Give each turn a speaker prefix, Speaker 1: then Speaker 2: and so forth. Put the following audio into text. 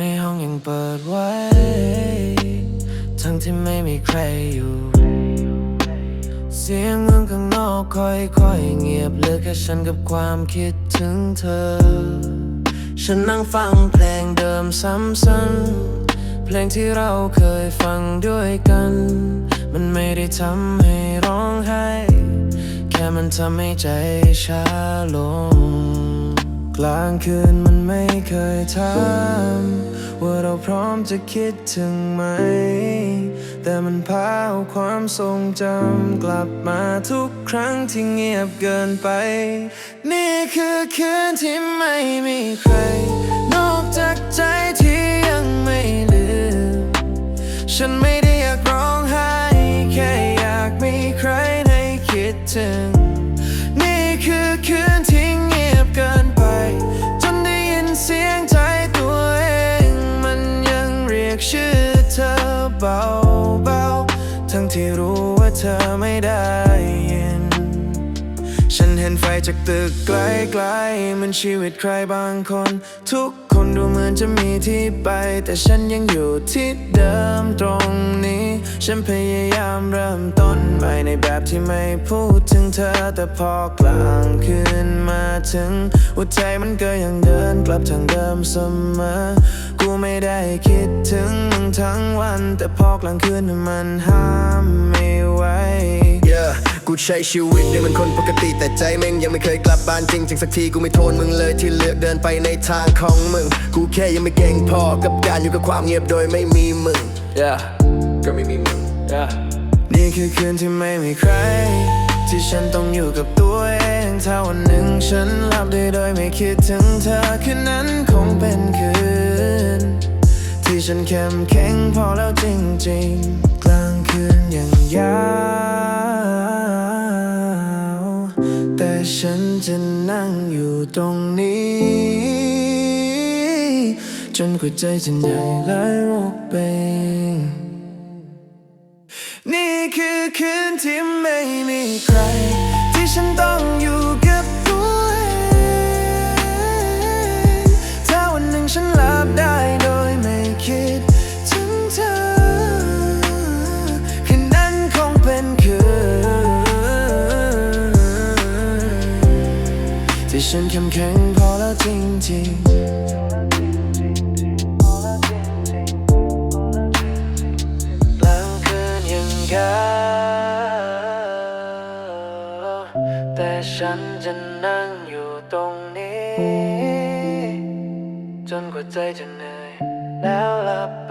Speaker 1: ในห้องยังเปิดไว้ ทั้งที่ไม่มีใครอยู่ เสียงเมืองข้างนอกค่อยๆเงียบเหลือแค่ฉันกับความคิดถึงเธอ ฉันนั่งฟังเพลงเดิมซ้ำๆเพลงที่เราเคยฟังด้วยกัน มันไม่ได้ทำให้ร้องไห้ แค่มันทำให้ใจช้าลง กลางคืนมันไม่เคยถามว่าเราพร้อมจะคิดถึงไหม แต่มันพาเอาความทรงจำกลับมาทุกครั้งที่เงียบเกินไป นี่คือคืนที่ไม่มีใคร นอกจากใจที่ยังไม่ลืม ฉันไม่ได้อยากร้องไห้ แค่อยากมีใครให้คิดถึง นี่คือคืนที่ สียงใจตัวเองมันยังเรียกชื่อเธอเบาๆ ทั้งที่รู้ว่าเธอไม่ได้ยิน ฉันเห็นไฟจากตึกไกลๆเหมันชีวิตใครบางคน ทุกคนดูเหมือนจะมีที่ไป แต่ฉันยังอยู่ที่เดิมตรง ฉันพยายามเริ่มต้นใหม่ในแบบที่ไม่พูดถึงเธอ แต่พอกลางคืนมาถึงหัวใจมันก็ยังเดินกลับทางเดิมเสมอ กูไม่ได้คิดถึงมึงทั้งวัน แต่พอกลางคืนมันห้ามไม่ไหว
Speaker 2: Yeah กูใช้ชีวิตได้เหมือนคนปกติ แต่ใจแม่งยังไม่เคยกลับบ้านจริงจังสักทีกูไม่โทษมึงเลยที่เลือกเดินไปในทางของมึง กูแค่ยังไม่เก่งพอกับการอยู่กับความเงียบโดยไม่มีมึง
Speaker 1: Yeah
Speaker 2: ก็ไม่มีมึง
Speaker 1: Yeah นี่คือคืนที่ไม่มีใคร ที่ฉันต้องอยู่กับตัวเองถ้าวันหนึ่งฉันหลับได้โดยไม่คิดถึงเธอคืนนั้นคงเป็นคืน ที่ฉันเข้มแข็งพอแล้วจริงๆ กลางคืนยังยาวแต่ฉันจะนั่งอยู่ตรงนี้ จนกว่าใจจะเหนื่อยและรุกเบงนี่ คือคืนที่ไม่มีใคร ที่ฉันต้องอยู่กับตัวเองถ้าวันหนึ่งฉันหลับได้โดยไม่คิดถึงเธอ คืนนั้นคงเป็นคืน ที่ฉันเข้มแข็งพอแล้วจริงๆ แต่ฉันจะนั่งอยู่ตรงนี้ จนกว่าใจจะเหนื่อยแล้วหลับไป